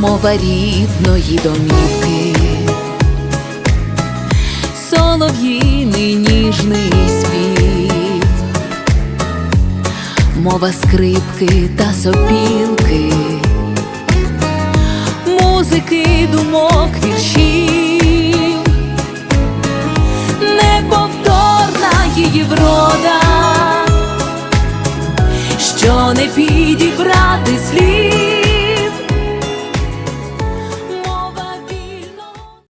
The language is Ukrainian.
Мова рідної домівки, солов'їний ніжний спів, мова скрипки та сопілки. Музики, думок, віршів, неповторна її врода, що не підібрати